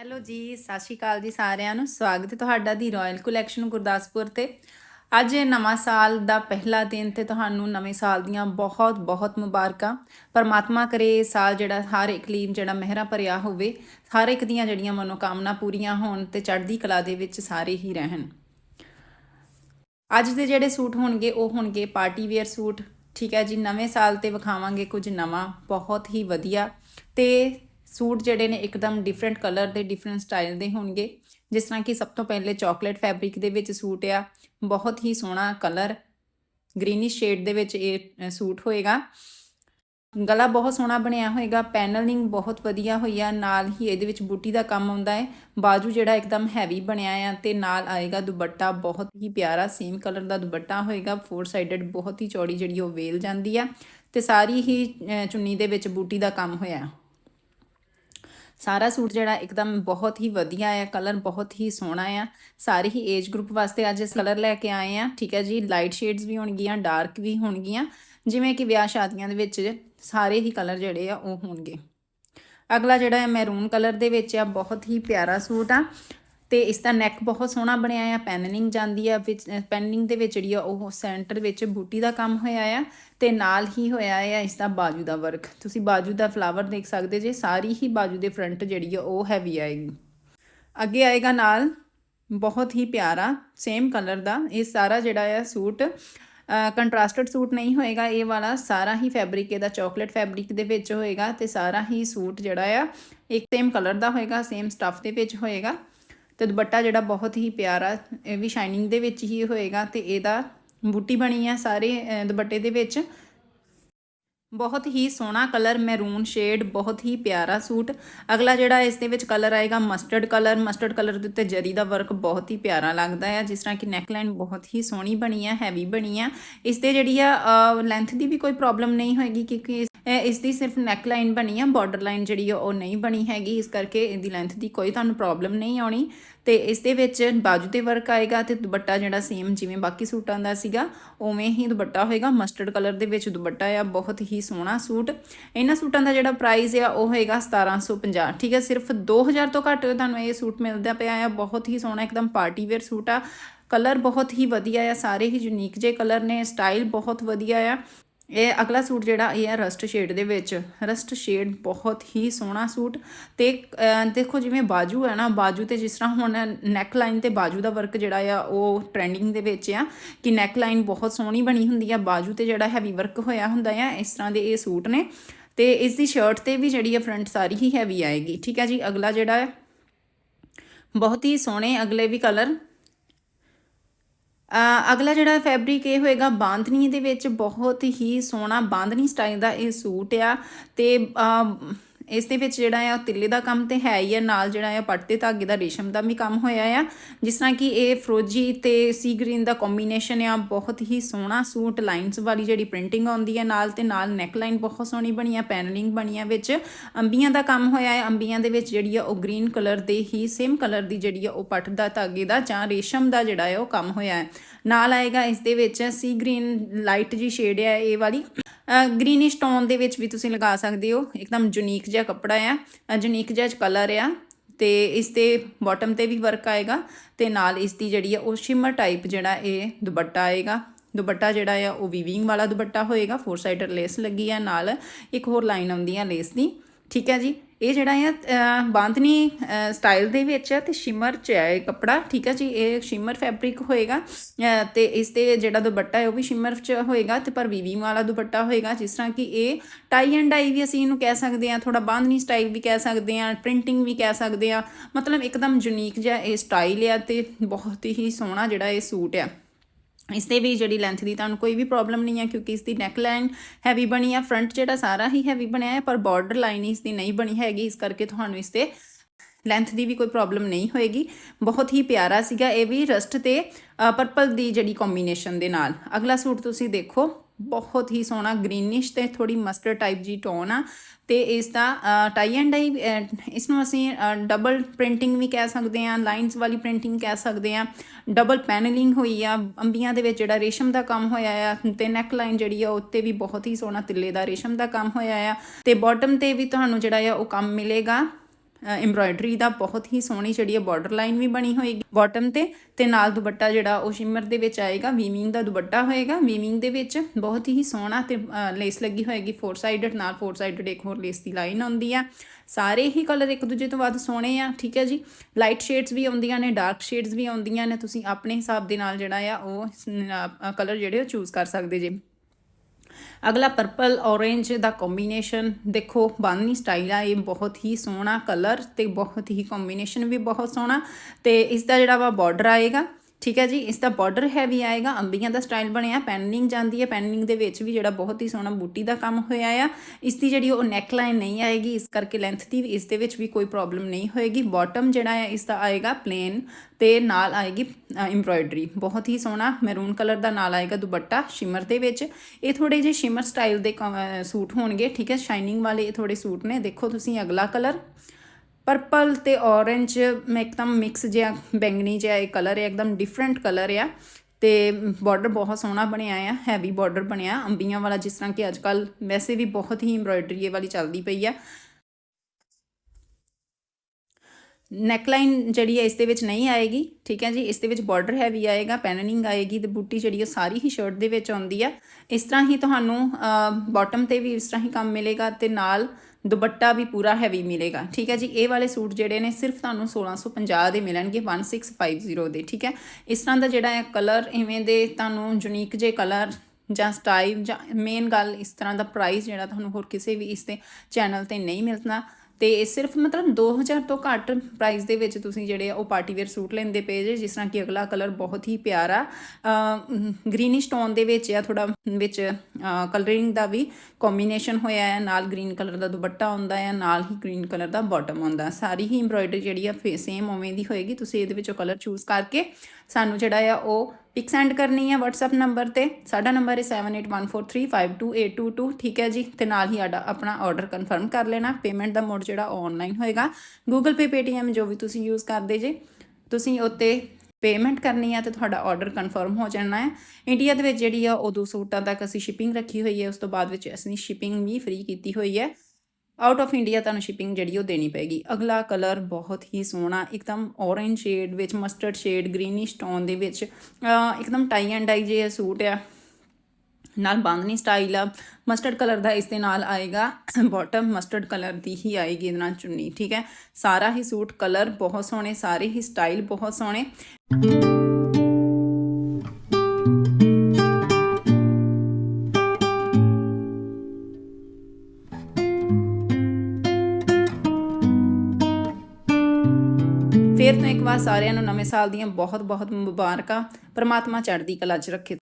Hello ਜੀ, ਸਤਿ ਸ਼੍ਰੀ ਅਕਾਲ ਜੀ ਸਾਰਿਆਂ ਨੂੰ। ਸਵਾਗਤ ਹੈ ਤੁਹਾਡਾ ਦੀ ਰਾਇਲ ਕਲੈਕਸ਼ਨ ਗੁਰਦਾਸਪੁਰ ਤੇ। ਅੱਜ ਇਹ ਨਵਾਂ ਸਾਲ ਦਾ ਪਹਿਲਾ ਦਿਨ ਤੇ ਤੁਹਾਨੂੰ ਨਵੇਂ ਸਾਲ ਦੀਆਂ ਬਹੁਤ ਬਹੁਤ ਮੁਬਾਰਕਾਂ। ਪਰਮਾਤਮਾ ਕਰੇ ਇਹ ਸਾਲ ਜਿਹੜਾ ਹਰ ਇੱਕ ਲਈ ਜਿਹੜਾ ਮਹਿਰਾ ਭਰਿਆ ਹੋਵੇ, ਹਰ ਇੱਕ ਦੀਆਂ ਜਿਹੜੀਆਂ ਮਨੋਕਾਮਨਾ ਪੂਰੀਆਂ ਹੋਣ ਤੇ ਚੜ੍ਹਦੀ ਕਲਾ ਦੇ ਵਿੱਚ ਸਾਰੇ ਹੀ ਰਹਿਣ। ਅੱਜ ਦੇ ਜਿਹੜੇ ਸੂਟ ਹੋਣਗੇ, ਉਹ ਹੋਣਗੇ ਪਾਰਟੀ ਵੇਅਰ ਸੂਟ। ਠੀਕ ਹੈ ਜੀ, ਨਵੇਂ ਸਾਲ ਤੇ ਵਿਖਾਵਾਂਗੇ ਕੁਝ ਨਵਾਂ, ਬਹੁਤ ਹੀ ਵਧੀਆ। ਤੇ ਸੂਟ ਜਿਹੜੇ ਨੇ ਇੱਕਦਮ ਡਿਫਰੈਂਟ ਕਲਰ ਦੇ ਡਿਫਰੈਂਟ ਸਟਾਈਲ ਦੇ ਹੋਣਗੇ। ਜਿਸ ਤਰ੍ਹਾਂ ਕਿ ਸਭ ਤੋਂ ਪਹਿਲੇ ਚਾਕਲੇਟ ਫੈਬਰਿਕ ਦੇ ਵਿੱਚ ਸੂਟ ਆ। ਬਹੁਤ ਹੀ ਸੋਹਣਾ ਕਲਰ ਗ੍ਰੀਨਿਸ਼ ਸ਼ੇਡ ਦੇ ਵਿੱਚ ਇਹ ਸੂਟ ਹੋਏਗਾ। ਗਲਾ ਬਹੁਤ ਸੋਹਣਾ ਬਣਿਆ ਹੋਏਗਾ ਪੈਨਲਿੰਗ ਬਹੁਤ ਵਧੀਆ ਹੋਈ ਆ। ਨਾਲ ਹੀ ਇਹਦੇ ਵਿੱਚ ਬੂਟੀ ਦਾ ਕੰਮ ਆਉਂਦਾ ਹੈ। ਬਾਜੂ ਜਿਹੜਾ ਇੱਕਦਮ ਹੈਵੀ ਬਣਿਆ ਆ ਤੇ ਨਾਲ ਆਏਗਾ ਦੁਪੱਟਾ। ਬਹੁਤ ਹੀ ਪਿਆਰਾ ਸੇਮ ਕਲਰ ਦਾ ਦੁਪੱਟਾ ਹੋਏਗਾ। ਫੋਰ ਸਾਈਡਡ ਬਹੁਤ ਹੀ ਚੌੜੀ ਜਿਹੜੀ ਉਹ ਵੇਲ ਜਾਂਦੀ ਆ। ਤੇ ਸਾਰੀ ਹੀ ਚੁੰਨੀ ਦੇ ਵਿੱਚ ਬੂਟੀ ਦਾ ਕੰਮ ਹੋਇਆ। ਸਾਰਾ ਸੂਟ ਜਿਹੜਾ ਇੱਕਦਮ ਬਹੁਤ ਹੀ ਵਧੀਆ ਹੈ ਕਲਰ ਬਹੁਤ ਹੀ ਸੋਹਣਾ ਆ। ਸਾਰੇ ਹੀ ਏਜ ਗਰੁੱਪ ਵਾਸਤੇ ਅੱਜ ਇਸ ਕਲਰ ਲੈ ਕੇ ਆਏ ਆ, ਠੀਕ ਹੈ ਜੀ? ਲਾਈਟ ਸ਼ੇਡਸ ਵੀ ਹੋਣਗੀਆਂ ਡਾਰਕ ਵੀ ਹੋਣਗੀਆਂ, ਜਿਵੇਂ ਕਿ ਵਿਆਹ ਸ਼ਾਦੀਆਂ ਦੇ ਵਿੱਚ ਸਾਰੇ ਹੀ ਕਲਰ ਜਿਹੜੇ ਆ ਉਹ ਹੋਣਗੇ। ਅਗਲਾ ਜਿਹੜਾ ਹੈ ਮੈਰੂਨ ਕਲਰ ਦੇ ਵਿੱਚ ਆ, ਬਹੁਤ ਹੀ ਪਿਆਰਾ ਸੂਟ ਆ। ਤੇ ਇਸ ਦਾ ਨੈਕ ਬਹੁਤ ਸੋਹਣਾ ਬਣਿਆ ਆ ਪੈਨਲਿੰਗ ਜਾਂਦੀ ਆ ਵਿੱਚ ਪੈਨਲਿੰਗ ਦੇ ਵਿੱਚ ਜਿਹੜੀ ਆ ਉਹ ਸੈਂਟਰ ਵਿੱਚ ਬੂਟੀ ਦਾ ਕੰਮ ਹੋਇਆ ਆ ਤੇ ਨਾਲ ਹੀ ਹੋਇਆ ਆ ਇਸ ਦਾ ਬਾਜੂ ਦਾ ਵਰਕ ਤੁਸੀਂ ਬਾਜੂ ਦਾ ਫਲਾਵਰ ਦੇਖ ਸਕਦੇ ਜੇ, ਸਾਰੀ ਹੀ ਬਾਜੂ ਦੇ ਫਰੰਟ ਜਿਹੜੀ ਆ ਉਹ ਹੈਵੀ ਆਏਗੀ। ਅੱਗੇ ਆਏਗਾ ਨਾਲ, ਬਹੁਤ ਹੀ ਪਿਆਰਾ ਸੇਮ ਕਲਰ ਦਾ, ਇਹ ਸਾਰਾ ਜਿਹੜਾ ਆ ਸੂਟ ਕੰਟਰਾਸਟਡ ਸੂਟ ਨਹੀਂ ਹੋਏਗਾ, ਇਹ ਵਾਲਾ ਸਾਰਾ ਹੀ ਫੈਬਰਿਕ ਇਹਦਾ ਚਾਕਲੇਟ ਫੈਬਰਿਕ ਦੇ ਵਿੱਚ ਹੋਏਗਾ ਤੇ ਸਾਰਾ ਹੀ ਸੂਟ ਜਿਹੜਾ ਆ, ਇੱਕ ਸੇਮ ਕਲਰ ਦਾ ਹੋਏਗਾ ਸੇਮ ਸਟਫ ਦੇ ਵਿੱਚ ਹੋਏਗਾ। ਤੇ ਦੁਪੱਟਾ ਜਿਹੜਾ ਬਹੁਤ ਹੀ ਪਿਆਰਾ, ਇਹ ਵੀ ਸ਼ਾਈਨਿੰਗ ਦੇ ਵਿੱਚ ਹੀ ਹੋਏਗਾ ਤੇ ਇਹਦਾ ਬੂਟੀ ਬਣੀ ਆ ਸਾਰੇ ਦੁਪੱਟੇ ਦੇ ਵਿੱਚ। ਬਹੁਤ ਹੀ ਸੋਹਣਾ ਕਲਰ ਮੈਰੂਨ ਸ਼ੇਡ ਬਹੁਤ ਹੀ ਪਿਆਰਾ ਸੂਟ। ਅਗਲਾ ਜਿਹੜਾ ਇਸ ਦੇ ਵਿੱਚ ਕਲਰ ਆਏਗਾ ਮਸਟਰਡ ਕਲਰ ਮਸਟਰਡ ਕਲਰ ਦੇ ਉੱਤੇ ਜਰੀ ਦਾ ਵਰਕ ਬਹੁਤ ਹੀ ਪਿਆਰਾ ਲੱਗਦਾ ਹੈ ਜਿਸ ਤਰ੍ਹਾਂ ਕਿ ਨੈਕਲਾਈਨ ਬਹੁਤ ਹੀ ਸੋਹਣੀ ਬਣੀ ਹੈ ਹੈਵੀ ਬਣੀ ਹੈ ਇਸ ਦੇ ਜਿਹੜੀ ਆ ਲੈਂਥ ਦੀ ਵੀ ਕੋਈ ਪ੍ਰੋਬਲਮ ਨਹੀਂ ਹੋਏਗੀ ਕਿਉਂਕਿ ਇਸ- ਦੀ ਸਿਰਫ ਨੈਕ ਲਾਈਨ ਬਣੀ ਆ ਬਾਰਡਰ ਲਾਈਨ ਜਿਹੜੀ ਆ, ਉਹ ਨਹੀਂ ਬਣੀ ਹੈਗੀ। ਇਸ ਕਰਕੇ ਇਹਦੀ ਲੈਂਥ ਦੀ ਕੋਈ ਤੁਹਾਨੂੰ ਪ੍ਰੋਬਲਮ ਨਹੀਂ ਆਉਣੀ। ਤੇ ਇਸ ਦੇ ਵਿੱਚ ਬਾਜੂ ਤੇ ਵਰਕ ਆਏਗਾ ਤੇ ਦੁਪੱਟਾ ਜਿਹੜਾ ਸੇਮ ਜਿਵੇਂ ਬਾਕੀ ਸੂਟਾਂ ਦਾ ਸੀਗਾ, ਉਵੇਂ ਹੀ ਦੁਪੱਟਾ ਹੋਏਗਾ। ਮਸਟਰਡ ਕਲਰ ਦੇ ਵਿੱਚ ਦੁਪੱਟਾ ਆ, ਬਹੁਤ ਹੀ ਸੋਹਣਾ ਸੂਟ। ਇਹਨਾਂ ਸੂਟਾਂ ਦਾ ਜਿਹੜਾ ਪ੍ਰਾਈਸ ਆ, ਉਹ ਹੋਏਗਾ 1750 ਠੀਕ ਹੈ ਸਿਰਫ 2000 ਤੋਂ ਘੱਟ ਤੁਹਾਨੂੰ ਇਹ ਸੂਟ ਮਿਲਦਾ ਪਿਆ ਆ। ਬਹੁਤ ਹੀ ਸੋਹਣਾ ਇੱਕਦਮ ਪਾਰਟੀ ਵੇਅਰ ਸੂਟ ਆ। ਕਲਰ ਬਹੁਤ ਹੀ ਵਧੀਆ ਆ, ਸਾਰੇ ਹੀ ਯੂਨੀਕ ਜੇ ਕਲਰ ਨੇ। ਸਟਾਈਲ ਬਹੁਤ ਵਧੀਆ ਆ। ਇਹ ਅਗਲਾ ਸੂਟ ਜਿਹੜਾ ਇਹ ਹੈ ਰਸਟ ਸ਼ੇਡ ਦੇ ਵਿੱਚ। ਰਸਟ ਸ਼ੇਡ ਬਹੁਤ ਹੀ ਸੋਹਣਾ ਸੂਟ। ਤੇ ਦੇਖੋ ਜਿਵੇਂ ਬਾਜੂ ਹੈ ਨਾ, ਬਾਜੂ ਤੇ ਜਿਸ ਤਰ੍ਹਾਂ ਹੁਣ ਨੈਕ ਲਾਈਨ ਤੇ ਬਾਜੂ ਦਾ ਵਰਕ ਜਿਹੜਾ ਆ, ਉਹ ਟ੍ਰੈਂਡਿੰਗ ਦੇ ਵਿੱਚ ਆ ਕਿ ਨੈਕ ਲਾਈਨ ਬਹੁਤ ਸੋਹਣੀ ਬਣੀ ਹੁੰਦੀ ਆ, ਬਾਜੂ ਤੇ ਜਿਹੜਾ ਹੈਵੀ ਵਰਕ ਹੋਇਆ ਹੁੰਦਾ ਆ, ਇਸ ਤਰ੍ਹਾਂ ਦੇ ਇਹ ਸੂਟ ਨੇ। ਤੇ ਇਸ ਦੀ ਸ਼ਰਟ ਤੇ ਵੀ ਜਿਹੜੀ ਆ ਫਰੰਟ ਸਾਰੀ ਹੀ ਹੈਵੀ ਆਏਗੀ। ਠੀਕ ਹੈ ਜੀ, ਅਗਲਾ ਜਿਹੜਾ ਹੈ, ਬਹੁਤ ਹੀ ਸੋਹਣੇ ਅਗਲੇ ਵੀ ਕਲਰ ਅਗਲਾ ਜਿਹੜਾ ਫੈਬਰਿਕ ਇਹ ਹੋਏਗਾ ਬਾਂਧਨੀ ਦੇ ਵਿੱਚ ਬਹੁਤ ਹੀ ਸੋਹਣਾ ਬਾਂਧਨੀ ਸਟਾਈਲ ਦਾ ਇਹ ਸੂਟ ਆ ਤੇ ਇਸ ਦੇ ਵਿੱਚ ਜਿਹੜਾ ਆ ਤਿੱਲੇ ਦਾ ਕੰਮ ਤੇ ਹੈ ਹੀ ਆ, ਨਾਲ ਜਿਹੜਾ ਆ ਪੱਟ ਤੇ ਧਾਗੇ ਦਾ ਰੇਸ਼ਮ ਦਾ ਵੀ ਕੰਮ ਹੋਇਆ ਆ। ਜਿਸ ਤਰ੍ਹਾਂ ਕਿ ਇਹ ਫਰੋਜੀ ਤੇ ਸੀ ਗ੍ਰੀਨ ਦਾ ਕੰਬੀਨੇਸ਼ਨ ਆ, ਬਹੁਤ ਹੀ ਸੋਹਣਾ ਸੂਟ ਲਾਈਨਸ ਵਾਲੀ ਜਿਹੜੀ ਪ੍ਰਿੰਟਿੰਗ ਆਉਂਦੀ ਹੈ ਨਾਲ ਤੇ ਨਾਲ ਨੈਕ ਲਾਈਨ ਬਹੁਤ ਸੋਹਣੀ ਬਣੀ ਆ ਪੈਨਲਿੰਗ ਬਣੀ ਆ ਵਿੱਚ। ਅੰਬੀਆਂ ਦਾ ਕੰਮ ਹੋਇਆ ਹੈ ਅੰਬੀਆਂ ਦੇ ਵਿੱਚ ਜਿਹੜੀ ਆ ਉਹ ਗ੍ਰੀਨ ਕਲਰ ਦੇ ਹੀ ਸੇਮ ਕਲਰ ਦੀ ਜਿਹੜੀ ਆ ਉਹ ਪੱਟ ਦਾ, ਧਾਗੇ ਦਾ ਜਾਂ ਰੇਸ਼ਮ ਦਾ ਜਿਹੜਾ ਹੈ ਉਹ ਕੰਮ ਹੋਇਆ ਹੈ ਨਾਲ ਆਏਗਾ ਇਸ ਦੇ ਵਿੱਚ ਸੀ ਗ੍ਰੀਨ ਲਾਈਟ ਜੀ ਸ਼ੇਡ ਹੈ ਇਹ ਵਾਲੀ। ਗ੍ਰੀਨਿਸ਼ ਟੋਨ ਦੇ ਵਿੱਚ ਵੀ ਤੁਸੀਂ ਲਗਾ ਸਕਦੇ ਹੋ। ਇੱਕਦਮ ਯੂਨੀਕ ਜਿਹਾ ਕੱਪੜਾ ਆ। ਯੂਨੀਕ ਜਿਹਾ ਕਲਰ ਆ ਤੇ ਇਸ ਤੇ ਬਾਟਮ ਤੇ ਵੀ ਵਰਕ ਆਏਗਾ ਤੇ ਨਾਲ ਇਸ ਦੀ ਜਿਹੜੀ ਆ ਉਹ ਸ਼ਿਮਰ ਟਾਈਪ ਜਿਹੜਾ ਇਹ ਦੁਪੱਟਾ ਆਏਗਾ। ਦੁਪੱਟਾ ਜਿਹੜਾ ਆ ਉਹ ਵੀਵਿੰਗ ਵਾਲਾ ਦੁਪੱਟਾ ਹੋਏਗਾ। ਫੋਰ ਸਾਈਡਰ ਲੇਸ ਲੱਗੀ ਆ ਨਾਲ। ਇੱਕ ਹੋਰ ਲਾਈਨ ਆਉਂਦੀ ਆ ਲੇਸ ਦੀ। ਠੀਕ ਹੈ ਜੀ? ਇਹ ਜਿਹੜਾ ਆ ਅ, ਬਾਂਧਨੀ ਸਟਾਈਲ ਦੇ ਵਿੱਚ ਹੈ ਤੇ ਸ਼ਿਮਰ ਚ ਹੈ ਇਹ ਕੱਪੜਾ ਠੀਕ ਹੈ ਜੀ? ਇਹ ਸ਼ਿਮਰ ਫੈਬਰਿਕ ਹੋਏਗਾ ਅ, ਤੇ ਇਸ ਤੇ ਜਿਹੜਾ ਦੁਪੱਟਾ ਹੈ ਉਹ ਵੀ ਸ਼ਿਮਰ ਚ ਹੋਏਗਾ ਤੇ ਪਰ ਵੀਵਿੰਗ ਵਾਲਾ ਦੁਪੱਟਾ ਹੋਏਗਾ। ਜਿਸ ਤਰ੍ਹਾਂ ਕਿ ਇਹ ਟਾਈ ਐਂਡ ਡਾਈ ਵੀ ਅਸੀਂ ਇਹਨੂੰ ਕਹਿ ਸਕਦੇ ਹਾਂ ਥੋੜਾ ਬਾਂਧਨੀ ਸਟਾਈਲ ਵੀ ਕਹਿ ਸਕਦੇ ਹਾਂ ਪ੍ਰਿੰਟਿੰਗ ਵੀ ਕਹਿ ਸਕਦੇ ਹਾਂ। ਮਤਲਬ ਇੱਕਦਮ ਯੂਨੀਕ ਜਿਹਾ ਇਹ ਸਟਾਈਲ ਆ ਤੇ ਬਹੁਤ ਹੀ ਸੋਹਣਾ ਜਿਹੜਾ ਇਹ ਸੂਟ ਆ। ਇਸ ਦੇ ਵੀ ਜਿਹੜੀ ਲੈਂਥ ਦੀ ਤੁਹਾਨੂੰ ਕੋਈ ਵੀ ਪ੍ਰੋਬਲਮ ਨਹੀਂ ਹੈ ਕਿਉਂਕਿ ਇਸ ਦੀ ਨੈਕ ਲਾਈਨ ਹੈਵੀ ਬਣੀ ਆ ਫਰੰਟ ਜਿਹੜਾ ਸਾਰਾ ਹੀ ਹੈਵੀ ਬਣਿਆ ਹੈ, ਪਰ ਬਾਰਡਰ ਲਾਈਨ ਇਸ ਦੀ ਨਹੀਂ ਬਣੀ ਹੈਗੀ, ਇਸ ਕਰਕੇ ਤੁਹਾਨੂੰ ਇਸ ਤੇ ਲੈਂਥ ਦੀ ਵੀ ਕੋਈ ਪ੍ਰੋਬਲਮ ਨਹੀਂ ਹੋਏਗੀ। ਬਹੁਤ ਹੀ ਪਿਆਰਾ ਸੀਗਾ ਇਹ ਵੀ ਰਸਟ ਤੇ ਪਰਪਲ ਦੀ ਜਿਹੜੀ ਕੰਬੀਨੇਸ਼ਨ ਦੇ ਨਾਲ। ਅਗਲਾ ਸੂਟ ਤੁਸੀਂ ਦੇਖੋ। ਬਹੁਤ ਹੀ ਸੋਹਣਾ ਗ੍ਰੀਨਿਸ਼ ਤੇ ਥੋੜੀ ਮਸਟਰਡ ਟਾਈਪ ਜੀ ਟੋਨ ਆ। ਤੇ ਇਸ ਦਾ ਟਾਈ ਐਂਡ ਡਾਈ ਇਸ ਨੂੰ ਅਸੀਂ ਡਬਲ ਪ੍ਰਿੰਟਿੰਗ ਵੀ ਕਹਿ ਸਕਦੇ ਆ ਲਾਈਨਸ ਵਾਲੀ ਪ੍ਰਿੰਟਿੰਗ ਕਹਿ ਸਕਦੇ ਆ ਡਬਲ ਪੈਨਲਿੰਗ ਹੋਈ ਆ, ਅੰਬੀਆਂ ਦੇ ਵਿੱਚ ਜਿਹੜਾ ਰੇਸ਼ਮ ਦਾ ਕੰਮ ਹੋਇਆ ਆ, ਤੇ ਨੈਕ ਲਾਈਨ ਜਿਹੜੀ ਆ ਉੱਤੇ ਵੀ ਬਹੁਤ ਹੀ ਸੋਹਣਾ ਤਿੱਲੇ ਦਾ ਰੇਸ਼ਮ ਦਾ ਕੰਮ ਹੋਇਆ ਆ। ਤੇ ਬਾਟਮ ਤੇ ਵੀ ਤੁਹਾਨੂੰ ਜਿਹੜਾ ਆ, ਉਹ ਕੰਮ ਮਿਲੇਗਾ। ਐਮਬ੍ਰਾਇਡਰੀ ਦਾ ਬਹੁਤ ਹੀ ਸੋਹਣੀ ਜਿਹੜੀ ਹੈ ਬਾਰਡਰ ਲਾਈਨ ਵੀ ਬਣੀ ਹੋਏਗੀ ਬਾਟਮ ਤੇ ਤੇ ਨਾਲ ਦੁਪੱਟਾ ਜਿਹੜਾ ਉਹ ਸ਼ਿਮਰ ਦੇ ਵਿੱਚ ਆਏਗਾ ਵੀਵਿੰਗ ਦਾ ਦੁਪੱਟਾ ਹੋਏਗਾ ਵੀਵਿੰਗ ਦੇ ਵਿੱਚ ਬਹੁਤ ਹੀ ਸੋਹਣਾ ਤੇ ਲੇਸ ਲੱਗੀ ਹੋਏਗੀ ਫੋਰ ਸਾਈਡਡ ਨਾਲ ਫੋਰ ਸਾਈਡਡ ਇੱਕ ਹੋਰ ਲੇਸ ਦੀ ਲਾਈਨ ਆਉਂਦੀ ਆ। ਸਾਰੇ ਹੀ ਕਲਰ ਇੱਕ ਦੂਜੇ ਤੋਂ ਵੱਧ ਸੋਹਣੇ ਆ, ਠੀਕ ਹੈ ਜੀ? ਲਾਈਟ ਸ਼ੇਡਸ ਵੀ ਆਉਂਦੀਆਂ ਨੇ ਡਾਰਕ ਸ਼ੇਡਸ ਵੀ ਆਉਂਦੀਆਂ ਨੇ, ਤੁਸੀਂ ਆਪਣੇ ਹਿਸਾਬ ਦੇ ਨਾਲ ਜਿਹੜਾ ਆ ਉਹ ਕਲਰ ਜਿਹੜੇ ਉਹ ਚੂਜ਼ ਕਰ ਸਕਦੇ ਜੇ। ਅਗਲਾ ਪਰਪਲ ਔਰੇਂਜ ਦਾ ਕੰਬੀਨੇਸ਼ਨ ਦੇਖੋ, ਬਾਨੀ ਸਟਾਈਲ ਆ, ਇਹ ਬਹੁਤ ਹੀ ਸੋਹਣਾ ਕਲਰ ਤੇ ਬਹੁਤ ਹੀ ਕੰਬੀਨੇਸ਼ਨ ਵੀ ਬਹੁਤ ਸੋਹਣਾ ਤੇ ਇਸ ਦਾ ਜਿਹੜਾ ਵਾ ਬਾਰਡਰ ਆਏਗਾ ਠੀਕ ਹੈ ਜੀ, ਇਸ ਦਾ ਬਾਰਡਰ ਹੈਵੀ ਆਏਗਾ, ਅੰਬੀਆਂ ਦਾ ਸਟਾਈਲ ਬਣਿਆ ਪੈਨਿੰਗ ਜਾਂਦੀ ਹੈ ਪੈਨਿੰਗ ਦੇ ਵਿੱਚ ਵੀ ਜਿਹੜਾ ਬਹੁਤ ਹੀ ਸੋਹਣਾ ਬੂਟੀ ਦਾ ਕੰਮ ਹੋਇਆ ਆ। ਇਸ ਦੀ ਜਿਹੜੀ ਉਹ ਨੈਕ ਲਾਈਨ ਨਹੀਂ ਆਏਗੀ, ਇਸ ਕਰਕੇ ਲੈਂਥ ਦੀ ਇਸ ਦੇ ਵਿੱਚ ਵੀ ਕੋਈ ਪ੍ਰੋਬਲਮ ਨਹੀਂ ਹੋਏਗੀ। ਬਾਟਮ ਜਿਹੜਾ ਹੈ ਇਸ ਦਾ ਆਏਗਾ ਪਲੇਨ ਤੇ ਨਾਲ ਆਏਗੀ ਐਮਬ੍ਰਾਇਡਰੀ ਬਹੁਤ ਹੀ ਸੋਹਣਾ ਮੈਰੂਨ ਕਲਰ ਦਾ ਨਾਲ ਆਏਗਾ ਦੁਪੱਟਾ ਸ਼ਿਮਰ ਦੇ ਵਿੱਚ। ਇਹ ਥੋੜੇ ਜਿਹੇ ਸ਼ਿਮਰ ਸਟਾਈਲ ਦੇ ਸੂਟ ਹੋਣਗੇ, ਠੀਕ ਹੈ ਸ਼ਾਈਨਿੰਗ ਵਾਲੇ ਇਹ ਥੋੜੇ ਸੂਟ ਨੇ। ਦੇਖੋ ਤੁਸੀਂ ਅਗਲਾ ਕਲਰ ਪਰਪਲ ਤੇ ਔਰੇਂਜ ਮੈਂ ਇੱਕਦਮ ਮਿਕਸ ਜਿਹਾ, ਬੈਂਗਣੀ ਜਿਹਾ ਇਹ ਕਲਰ ਹੈ, ਇੱਕਦਮ ਡਿਫਰੈਂਟ ਕਲਰ ਆ। ਤੇ ਬਾਰਡਰ ਬਹੁਤ ਸੋਹਣਾ ਬਣਿਆ ਆ ਹੈਵੀ ਬਾਰਡਰ ਬਣਿਆ। ਅੰਬੀਆਂ ਵਾਲਾ ਜਿਸ ਤਰ੍ਹਾਂ ਕਿ ਅੱਜ ਕੱਲ ਵੈਸੇ ਵੀ ਬਹੁਤ ਹੀ ਐਮਬ੍ਰਾਇਡਰੀ ਵਾਲੀ ਚੱਲਦੀ ਪਈ ਆ। ਨੈਕਲਾਈਨ ਜਿਹੜੀ ਹੈ ਇਸ ਦੇ ਵਿੱਚ ਨਹੀਂ ਆਏਗੀ, ਠੀਕ ਹੈ ਜੀ? ਇਸ ਦੇ ਵਿੱਚ ਬਾਰਡਰ ਹੈਵੀ ਆਏਗਾ ਪੈਨਲਿੰਗ ਆਏਗੀ ਤੇ ਬੂਟੀ ਜਿਹੜੀ ਹੈ ਸਾਰੀ ਹੀ ਸ਼ਰਟ ਦੇ ਵਿੱਚ ਆਉਂਦੀ ਆ। ਇਸ ਤਰ੍ਹਾਂ ਹੀ ਤੁਹਾਨੂੰ ਬਾਟਮ ਤੇ ਵੀ ਇਸ ਤਰ੍ਹਾਂ ਹੀ ਕੰਮ ਮਿਲੇਗਾ ਤੇ ਨਾਲ ਦੁਪੱਟਾ ਵੀ ਪੂਰਾ ਹੈਵੀ ਮਿਲੇਗਾ, ਠੀਕ ਹੈ ਜੀ? ਇਹ ਵਾਲੇ ਸੂਟ ਜਿਹੜੇ ਨੇ ਸਿਰਫ ਤੁਹਾਨੂੰ 1650 ਦੇ ਮਿਲਣਗੇ 1650 ਦੇ, ਠੀਕ ਹੈ? ਇਸ ਤਰ੍ਹਾਂ ਦਾ ਜਿਹੜਾ ਹੈ ਕਲਰ ਇਵੇਂ ਦੇ ਤੁਹਾਨੂੰ ਯੂਨੀਕ ਜੇ ਕਲਰ ਜਾਂ ਸਟਾਈਲ ਜਾਂ ਮੇਨ ਗੱਲ ਇਸ ਤਰ੍ਹਾਂ ਦਾ ਪ੍ਰਾਈਸ ਜਿਹੜਾ ਤੁਹਾਨੂੰ ਹੋਰ ਕਿਸੇ ਵੀ ਇਸ ਦੇ ਚੈਨਲ ਤੇ ਨਹੀਂ ਮਿਲਣਾ। ਤੇ ਸਿਰਫ ਮਤਲਬ 2000 ਤੋਂ ਘੱਟ ਪ੍ਰਾਈਸ ਦੇ ਵਿੱਚ ਤੁਸੀਂ ਜਿਹੜੇ ਆ ਉਹ ਪਾਰਟੀ ਵੇਅਰ ਸੂਟ ਲੈਂਦੇ ਪਏ ਜੇ, ਜਿਸ ਤਰ੍ਹਾਂ ਕਿ ਅਗਲਾ ਕਲਰ ਬਹੁਤ ਹੀ ਪਿਆਰਾ ਗ੍ਰੀਨਿਸ਼ ਟੋਨ ਦੇ ਵਿੱਚ ਆ ਥੋੜਾ ਵਿੱਚ ਕਲਰਿੰਗ ਦਾ ਵੀ ਕੰਬੀਨੇਸ਼ਨ ਹੋਇਆ ਹੈ। ਨਾਲ ਗ੍ਰੀਨ ਕਲਰ ਦਾ ਦੁਪੱਟਾ ਆਉਂਦਾ ਹੈ, ਨਾਲ ਹੀ ਗ੍ਰੀਨ ਕਲਰ ਦਾ ਬਾਟਮ ਆਉਂਦਾ ਸਾਰੀ ਹੀ ਐਮਬ੍ਰਾਇਡਰੀ ਜਿਹੜੀ ਆ ਸੇਮ ਉਵੇਂ ਦੀ ਹੋਏਗੀ। ਤੁਸੀਂ ਇਹਦੇ ਵਿੱਚੋਂ ਕਲਰ ਚੂਜ਼ ਕਰਕੇ ਸਾਨੂੰ ਜਿਹੜਾ ਆ ਉਹ ਪਿਕ ਸੈਂਡ ਕਰਨੀ ਹੈ WhatsApp ਨੰਬਰ ਤੇ। ਸਾਡਾ ਨੰਬਰ ਹੈ 7814352822 ਠੀਕ ਹੈ ਜੀ? ਤੇ ਨਾਲ ਹੀ ਸਾਡਾ ਆਪਣਾ ਆਰਡਰ ਕਨਫਰਮ ਕਰ ਲੈਣਾ। ਪੇਮੈਂਟ ਦਾ ਮੋਡ ਜਿਹੜਾ ਆਨਲਾਈਨ ਹੋਏਗਾ। Google Pay, Paytm ਜੋ ਵੀ ਤੁਸੀਂ ਯੂਜ਼ ਕਰਦੇ ਜੇ, ਤੁਸੀਂ ਉੱਤੇ ਪੇਮੈਂਟ ਕਰਨੀ ਹੈ ਤੇ ਤੁਹਾਡਾ ਆਰਡਰ ਕਨਫਰਮ ਹੋ ਜਾਣਾ ਹੈ। ਇੰਡੀਆ ਦੇ ਵਿੱਚ ਜਿਹੜੀ ਆ ਉਹ ਦੋ ਸੂਟਾਂ ਤੱਕ ਅਸੀਂ ਸ਼ਿਪਿੰਗ ਰੱਖੀ ਹੋਈ ਹੈ। ਉਸ ਤੋਂ ਬਾਅਦ ਵਿੱਚ ਅਸੀਂ ਸ਼ਿਪਿੰਗ ਵੀ ਫ੍ਰੀ ਕੀਤੀ ਹੋਈ ਹੈ। ਆਊਟ ਆਫ ਇੰਡੀਆ ਤੁਹਾਨੂੰ ਸ਼ਿਪਿੰਗ ਜਿਹੜੀ ਉਹ ਦੇਣੀ ਪੈਗੀ ਅਗਲਾ ਕਲਰ ਬਹੁਤ ਹੀ ਸੋਹਣਾ, ਇੱਕਦਮ ਔਰੇਂਜ ਸ਼ੇਡ ਵਿੱਚ ਮਸਟਰਡ ਸ਼ੇਡ ਗ੍ਰੀਨਿਸ਼ ਟੋਨ ਦੇ ਵਿੱਚ ਇੱਕਦਮ ਟਾਈ ਐਂਡ ਡਾਈ ਜੇ ਸੂਟ ਆ, ਨਾਲ ਬਾਂਦਨੀ ਸਟਾਈਲ ਆ ਮਸਟਰਡ ਕਲਰ ਦਾ ਇਸ ਦੇ ਨਾਲ ਆਏਗਾ ਬਾਟਮ ਮਸਟਰਡ ਕਲਰ ਦੀ ਹੀ ਆਏਗੀ ਇਹਦੇ ਨਾਲ ਚੁੰਨੀ, ਠੀਕ ਹੈ? ਸਾਰਾ ਹੀ ਸੂਟ ਕਲਰ ਬਹੁਤ ਸੋਹਣੇ, ਸਾਰੇ ਹੀ ਸਟਾਈਲ ਬਹੁਤ ਸੋਹਣੇ। ਫੇਰ ਸਾਰਿਆਂ ਨੂੰ ਨਵੇਂ ਸਾਲ ਦੀਆਂ ਬਹੁਤ ਬਹੁਤ ਮੁਬਾਰਕਾਂ। ਪ੍ਰਮਾਤਮਾ ਚੜ੍ਹਦੀ ਕਲਾ 'ਚ ਰੱਖੇ